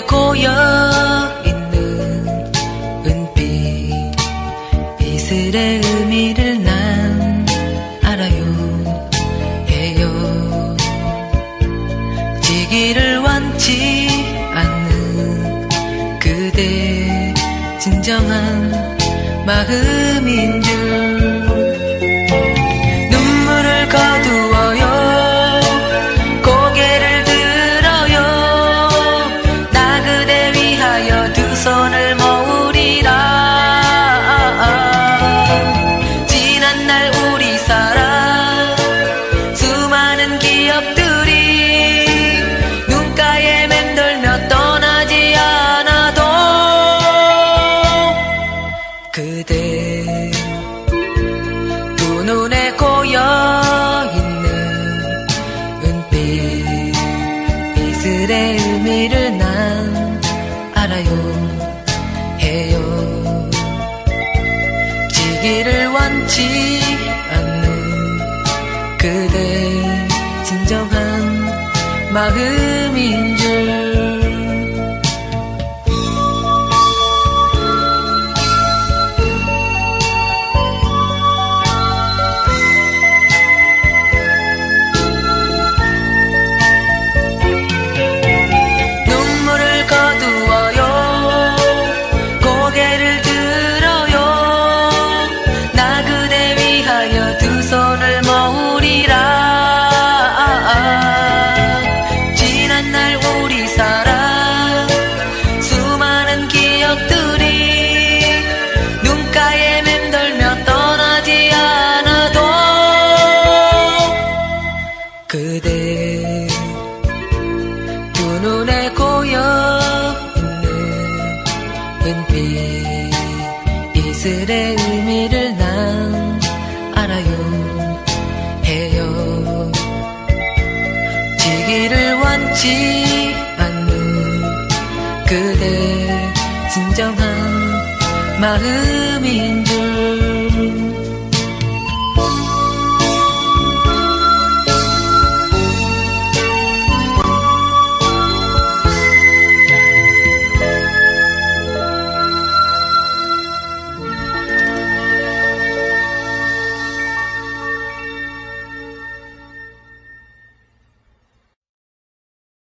눈에 고여 있는 은빛. 이슬의 의미를 난 알아요. 해요. 지기를 원치 않는 그대 진정한 마음인 줄. 눈물을 거두 그대 두 눈에 고여 있는 은빛 이슬의 의미를 난 알아요 해요. 지기를 원치 않는 그대 진정한 마음인 줄 그대 두 눈에 고여 있는 은빛 이슬의 의미를 난 알아요. 해요. 지기를 원치 않는 그대 진정한 마음인